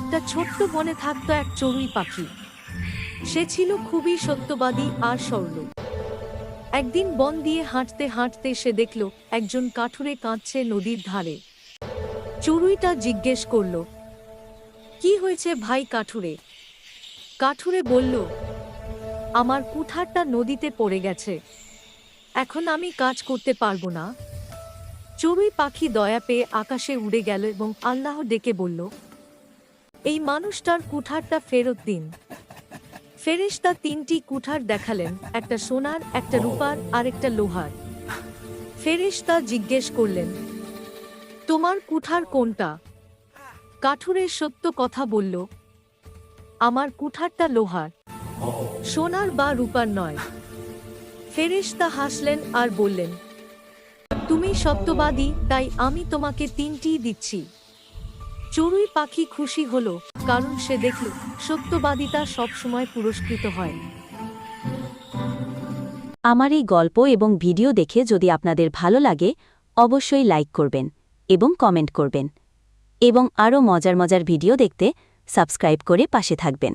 একটা ছোট্ট বনে থাকত এক চড়ুই পাখি। সে ছিল খুবই সত্যবাদী আর সরল। একদিন বন দিয়ে হাঁটতে হাঁটতে সে দেখল একজন কাঠুরে কাঁদছে নদীর ধারে। চড়ুইটা জিজ্ঞেস করল, কি হয়েছে ভাই কাঠুরে? কাঠুরে বলল, আমার কুঠারটা নদীতে পড়ে গেছে। এখন আমি কাজ করতে পারব না। চড়ুই পাখি দয়া পেয়ে আকাশে উড়ে গেল এবং আল্লাহ ডেকে বলল এই মানুষটার কুঠারটা ফেরত দিন। ফেরেশতা তিনটি কুঠার দেখালেন, একটা সোনার, একটা রূপার আর একটা লোহার। ফেরেশতা জিজ্ঞেস করলেন, তোমার কুঠার কোনটা? কাঠুরের সত্য কথা বলল, আমার কুঠারটা লোহার, সোনার বা রূপার নয়। ফেরেশতা হাসলেন আর বললেন, তুমি সত্যবাদী, তাই আমি তোমাকে তিনটি দিচ্ছি। চড়ুই পাখি খুশি হল, কারণ সে দেখল সত্যবাদিতা সবসময় পুরস্কৃত হয়। আমার এই গল্প এবং ভিডিও দেখে যদি আপনাদের ভালো লাগে, অবশ্যই লাইক করবেন এবং কমেন্ট করবেন। এবং আরও মজার মজার ভিডিও দেখতে সাবস্ক্রাইব করে পাশে থাকবেন।